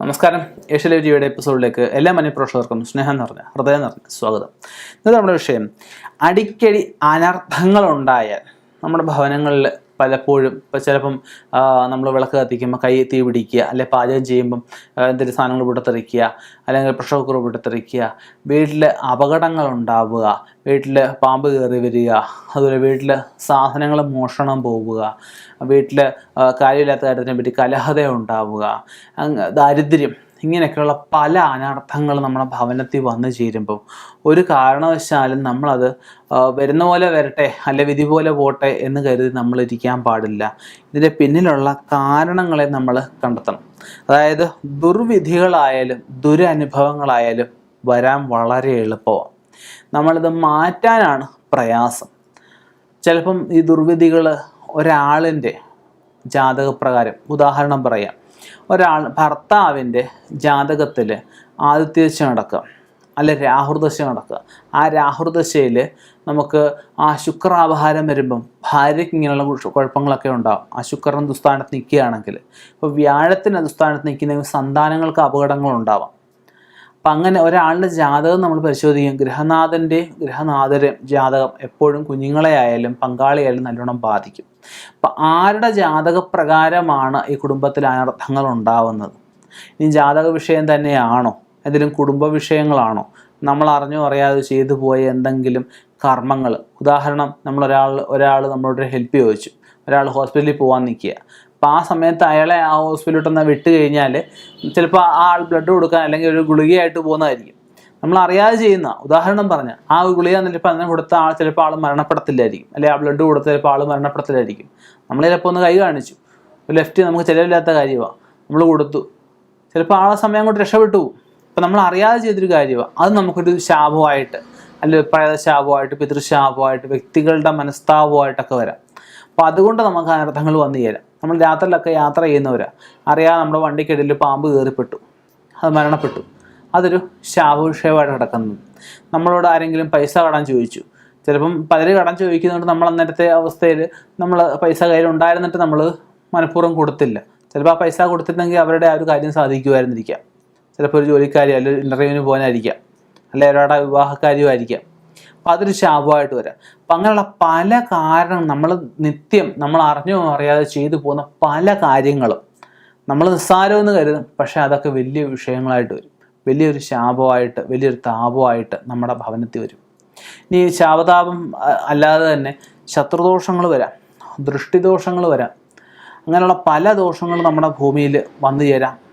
നമസ്കാരം. ഏഷ്യലൈവ് ജിയുടെ എപ്പിസോഡിലേക്ക് എല്ലാ മനഃപ്രേക്ഷകർക്കും സ്നേഹം നിറഞ്ഞ ഹൃദയം നിറഞ്ഞ സ്വാഗതം. ഇന്നത്തെ നമ്മുടെ വിഷയം അടിക്കടി അനർത്ഥങ്ങളുണ്ടായാൽ നമ്മുടെ ഭവനങ്ങളിൽ പലപ്പോഴും ഇപ്പം ചിലപ്പം നമ്മൾ വിളക്ക് കത്തിക്കുമ്പോൾ കൈ തീ പിടിക്കുക അല്ലെ പാചകം ചെയ്യുമ്പം എന്തെങ്കിലും സാധനങ്ങൾ പൊട്ടിത്തെറിക്കുക അല്ലെങ്കിൽ പ്രഷർ കുക്കർ പൊട്ടിത്തെറിക്കുക വീട്ടിൽ അപകടങ്ങൾ ഉണ്ടാവുക വീട്ടിൽ പാമ്പ് കയറി വരിക അതുപോലെ വീട്ടിൽ സാധനങ്ങൾ മോഷണം പോവുക വീട്ടിൽ കാര്യമില്ലാത്ത കാര്യത്തിനെ പറ്റി കലഹത ഉണ്ടാവുക ദാരിദ്ര്യം ഇങ്ങനെയൊക്കെയുള്ള പല അനർത്ഥങ്ങൾ നമ്മുടെ ഭവനത്തിൽ വന്നു ചേരുമ്പോൾ ഒരു കാരണവശാലും നമ്മളത് വരുന്ന പോലെ വരട്ടെ അല്ലെ വിധി പോലെ പോട്ടെ എന്ന് കരുതി നമ്മൾ ഇരിക്കാൻ പാടില്ല. ഇതിന്റെ പിന്നിലുള്ള കാരണങ്ങളെ നമ്മൾ കണ്ടെത്തണം. അതായത് ദുർവിധികളായാലും ദുരനുഭവങ്ങളായാലും വരാൻ വളരെ എളുപ്പമാണ്. നമ്മളിത് മാറ്റാനാണ് പ്രയാസം. ചിലപ്പം ഈ ദുർവിധികൾ ഒരാളിന്റെ ജാതകപ്രകാരം ഉദാഹരണം പറയാം. ഒരാൾ ഭർത്താവിന്റെ ജാതകത്തിൽ ആദിത്യദശ നടക്കുക അല്ലെ രാഹുർദശ നടക്കുക. ആ രാഹുർദശയിൽ നമുക്ക് ആ ശുക്രാപഹാരം വരുമ്പം ഭാര്യയ്ക്ക് ഇങ്ങനെയുള്ള കുഴപ്പങ്ങളൊക്കെ ഉണ്ടാകും ആ ശുക്രൻ ദുസ്ഥാനത്ത് നിൽക്കുകയാണെങ്കിൽ ഇപ്പോൾ വ്യാഴത്തിന് ദുസ്ഥാനത്ത് നിൽക്കുന്ന സന്താനങ്ങൾക്ക് അപകടങ്ങൾ ഉണ്ടാവാം. അപ്പം അങ്ങനെ ഒരാളുടെ ജാതകം നമ്മൾ പരിശോധിക്കും. ഗൃഹനാഥന്റെ ഗൃഹനാഥര് ജാതകം എപ്പോഴും കുഞ്ഞുങ്ങളെ ആയാലും പങ്കാളിയായാലും നല്ലോണം ബാധിക്കും. അപ്പം ആരുടെ ജാതകപ്രകാരമാണ് ഈ കുടുംബത്തിൽ അനർത്ഥങ്ങൾ ഉണ്ടാവുന്നത്? ഇനി ജാതക വിഷയം തന്നെയാണോ? എന്തെങ്കിലും കുടുംബ വിഷയങ്ങളാണോ? നമ്മൾ അറിഞ്ഞോ അറിയാതെ ചെയ്തു പോയ എന്തെങ്കിലും കർമ്മങ്ങൾ? ഉദാഹരണം നമ്മൾ ഒരാൾ ഒരാൾ നമ്മളോട് ഹെൽപ്പ് ചോദിച്ചു. ഒരാൾ ഹോസ്പിറ്റലിൽ പോകാൻ നിൽക്കുക. അപ്പോൾ ആ സമയത്ത് അയാളെ ആ ഹോസ്പിറ്റലിലോട്ടൊന്ന് വിട്ട് കഴിഞ്ഞാൽ ചിലപ്പോൾ ആ ആൾ ബ്ലഡ് കൊടുക്കാൻ അല്ലെങ്കിൽ ഒരു ഗുളികയായിട്ട് പോകുന്നതായിരിക്കും. നമ്മൾ അറിയാതെ ചെയ്യുന്ന ഉദാഹരണം പറഞ്ഞ ആ ഗുളിക ചിലപ്പോൾ അതിനെ കൊടുത്ത ആൾ ചിലപ്പോൾ ആൾ മരണപ്പെടത്തില്ലായിരിക്കും. അല്ലെങ്കിൽ ആ ബ്ലഡ് കൊടുത്ത ചിലപ്പോൾ ആൾ മരണപ്പെടത്തില്ലായിരിക്കും. നമ്മൾ ചിലപ്പോൾ ഒന്ന് കൈ കാണിച്ചു. ലെഫ്റ്റ് നമുക്ക് ചിലവില്ലാത്ത കാര്യമാണ് നമ്മൾ കൊടുത്തു. ചിലപ്പോൾ ആളെ സമയം കൊണ്ട് രക്ഷപ്പെട്ടു അപ്പം നമ്മൾ അറിയാതെ ചെയ്തൊരു കാര്യമാണ് അത് നമുക്കൊരു ശാപമായിട്ട് അല്ലെങ്കിൽ പ്രേത ശാപമായിട്ട് പിതൃശാപമായിട്ട് വ്യക്തികളുടെ മനസ്താപമായിട്ടൊക്കെ വരാം. അപ്പോൾ അതുകൊണ്ട് നമുക്ക് അനർത്ഥങ്ങൾ വന്നു ചേരാം. നമ്മൾ രാത്രിയിലൊക്കെ യാത്ര ചെയ്യുന്നവരാ. അറിയാതെ നമ്മുടെ വണ്ടിക്കിടയിൽ പാമ്പ് കയറിപ്പെട്ടു. അത് മരണപ്പെട്ടു. അതൊരു ശാപവിഷയമായിട്ട് കിടക്കുന്നത് നമ്മളോട് ആരെങ്കിലും പൈസ കടം ചോദിച്ചു. ചിലപ്പം പലരും കടം ചോദിക്കുന്നതുകൊണ്ട് നമ്മൾ അന്നേരത്തെ അവസ്ഥയിൽ നമ്മൾ പൈസ കയ്യിൽ ഉണ്ടായിരുന്നിട്ട് നമ്മൾ മനഃപൂർവം കൊടുത്തില്ല. ചിലപ്പോൾ ആ പൈസ കൊടുത്തിരുന്നെങ്കിൽ അവരുടെ ആ ഒരു കാര്യം സാധിക്കുമായിരുന്നിരിക്കാം. ചിലപ്പോൾ ഒരു ജോലിക്കാരി അല്ലെങ്കിൽ ഇന്റർവ്യൂവിന് പോകാനായിരിക്കാം. അല്ലെ ഒരാളുടെ വിവാഹക്കാരിയുമായിരിക്കാം. അപ്പം അതൊരു ശാപമായിട്ട് വരാം. അപ്പം അങ്ങനെയുള്ള പല കാരണം നമ്മൾ നിത്യം നമ്മൾ അറിഞ്ഞോ അറിയാതെ ചെയ്തു പോകുന്ന പല കാര്യങ്ങളും നമ്മൾ നിസ്സാരമെന്ന് കരുതും. പക്ഷേ അതൊക്കെ വലിയ വിഷയങ്ങളായിട്ട് വരും. വലിയൊരു ശാപമായിട്ട് വലിയൊരു താപമായിട്ട് നമ്മുടെ ഭവനത്തിൽ വരും. ഇനി ശാപതാപം അല്ലാതെ തന്നെ ശത്രുദോഷങ്ങൾ വരാം ദൃഷ്ടിദോഷങ്ങൾ വരാം. അങ്ങനെയുള്ള പല ദോഷങ്ങളും നമ്മുടെ ഭൂമിയിൽ വന്നു ചേരാം.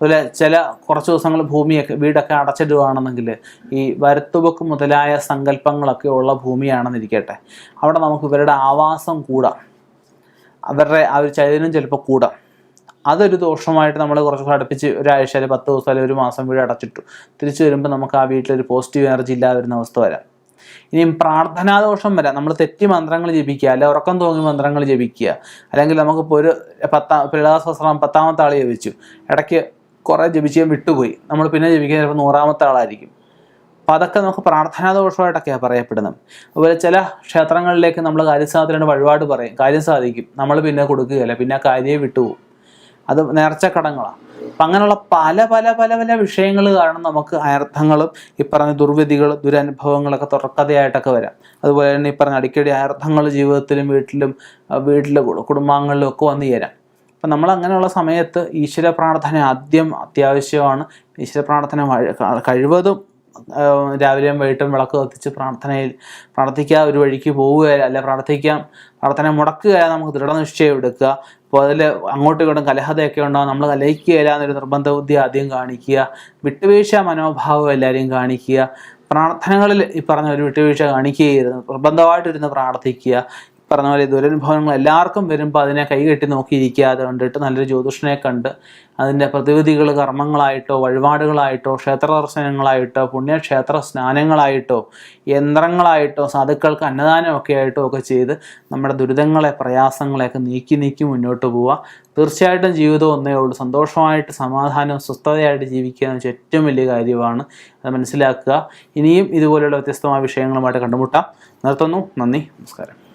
അതുപോലെ ചില കുറച്ച് ദിവസങ്ങൾ ഭൂമിയൊക്കെ വീടൊക്കെ അടച്ചിടുകയാണെന്നെങ്കിൽ ഈ വരത്തുവക്ക് മുതലായ സങ്കല്പങ്ങളൊക്കെ ഉള്ള ഭൂമിയാണെന്നിരിക്കട്ടെ. അവിടെ നമുക്ക് ഇവരുടെ ആവാസം കൂടാം. അവരുടെ ആ ഒരു ചൈതന്യം ചിലപ്പോൾ കൂടാം. അതൊരു ദോഷമായിട്ട് നമ്മൾ കുറച്ച് അടുപ്പിച്ച് ഒരാഴ്ച അല്ലെങ്കിൽ പത്ത് ദിവസം അല്ലെങ്കിൽ ഒരു മാസം വീട് അടച്ചിട്ടു. തിരിച്ചു വരുമ്പോൾ നമുക്ക് ആ വീട്ടിലൊരു പോസിറ്റീവ് എനർജി ഇല്ലാതെ വരുന്ന അവസ്ഥ വരാം. ഇനിയും പ്രാർത്ഥനാദോഷം വരാം. നമ്മൾ തെറ്റി മന്ത്രങ്ങൾ ജപിക്കുക അല്ലെ ഉറക്കം തോന്നി മന്ത്രങ്ങൾ ജപിക്കുക. അല്ലെങ്കിൽ നമുക്കിപ്പോൾ ഒരു പത്താം വസ്ത്രം പത്താമത്തെ ആൾ ജപിച്ചു ഇടയ്ക്ക് കുറേ ജപിച്ചാൽ വിട്ടുപോയി. നമ്മൾ പിന്നെ ജപിക്കാൻ ചിലപ്പോൾ നൂറാമത്തെ ആളായിരിക്കും. അപ്പം അതൊക്കെ നമുക്ക് പ്രാർത്ഥനാദോഷമായിട്ടൊക്കെയാണ് പറയപ്പെടുന്നത്. അതുപോലെ ചില ക്ഷേത്രങ്ങളിലേക്ക് നമ്മൾ കാര്യസാധനയുടെ വഴിപാട് പറയും. കാര്യം സാധിക്കും. നമ്മൾ പിന്നെ കൊടുക്കുകയില്ല. പിന്നെ ആ കാര്യയെ വിട്ടുപോകും. അത് നേർച്ചക്കടങ്ങളാണ് അപ്പം അങ്ങനെയുള്ള പല പല പല പല വിഷയങ്ങൾ കാരണം നമുക്ക് അനർത്ഥങ്ങളും ഈ പറഞ്ഞ ദുർവിധികൾ ദുരനുഭവങ്ങളൊക്കെ തുറക്കഥയായിട്ടൊക്കെ വരാം. അതുപോലെ തന്നെ ഈ പറഞ്ഞ അടിക്കടി അനർത്ഥങ്ങൾ ജീവിതത്തിലും വീട്ടിലും വീട്ടിലെ കുടുംബാംഗങ്ങളിലും ഒക്കെ വന്നു ചേരാം. അപ്പം നമ്മൾ അങ്ങനെയുള്ള സമയത്ത് ഈശ്വര പ്രാർത്ഥന ആദ്യം അത്യാവശ്യമാണ്. ഈശ്വര പ്രാർത്ഥന കഴിവതും രാവിലെയും വൈകിട്ടും വിളക്ക് കത്തിച്ച് പ്രാർത്ഥനയിൽ പ്രാർത്ഥിക്കുക ഒരു വഴിക്ക് പോവുക അല്ല പ്രാർത്ഥിക്കാം. പ്രാർത്ഥന മുടക്കുകയല്ല നമുക്ക് ദൃഢനിശ്ചയം എടുക്കുക. അപ്പോൾ അതിൽ അങ്ങോട്ടും ഇങ്ങോട്ടും കലഹതയൊക്കെ ഉണ്ടാകും നമ്മൾ കലഹിക്കുകയില്ല എന്നൊരു നിർബന്ധ ബുദ്ധി ആദ്യം കാണിക്കുക. വിട്ടുവീഴ്ച മനോഭാവം എല്ലാവരെയും കാണിക്കുക. പ്രാർത്ഥനകളിൽ ഈ പറഞ്ഞ ഒരു വിട്ടുവീഴ്ച കാണിക്കുകയായിരുന്നു. നിർബന്ധമായിട്ടിരുന്ന് പ്രാർത്ഥിക്കുക. പറഞ്ഞ പോലെ ദുരനുഭവങ്ങൾ എല്ലാവർക്കും വരുമ്പോൾ അതിനെ കൈകെട്ടി നോക്കിയിരിക്കാതെ കണ്ടിട്ട് നല്ലൊരു ജ്യോതിഷനെ കണ്ട് അതിന്റെ പ്രതിവിധികൾ കർമ്മങ്ങളായിട്ടോ വഴിപാടുകളായിട്ടോ ക്ഷേത്ര ദർശനങ്ങളായിട്ടോ പുണ്യക്ഷേത്ര സ്നാനങ്ങളായിട്ടോ യന്ത്രങ്ങളായിട്ടോ സാധുക്കൾക്ക് അന്നദാനമൊക്കെ ആയിട്ടോ ഒക്കെ ചെയ്ത് നമ്മുടെ ദുരിതങ്ങളെ പ്രയാസങ്ങളെയൊക്കെ നീക്കി നീക്കി മുന്നോട്ട് പോവുക. തീർച്ചയായിട്ടും ജീവിതം ഒന്നേ ഉള്ളൂ. സന്തോഷമായിട്ട് സമാധാനവും സ്വസ്ഥതയായിട്ട് ജീവിക്കുക എന്ന് വെച്ചാൽ ഏറ്റവും വലിയ കാര്യമാണ്. അത് മനസ്സിലാക്കുക. ഇനിയും ഇതുപോലെയുള്ള വ്യത്യസ്തമായ വിഷയങ്ങളുമായിട്ട് കണ്ടുമുട്ടാം. നിർത്തുന്നു. നന്ദി. നമസ്കാരം.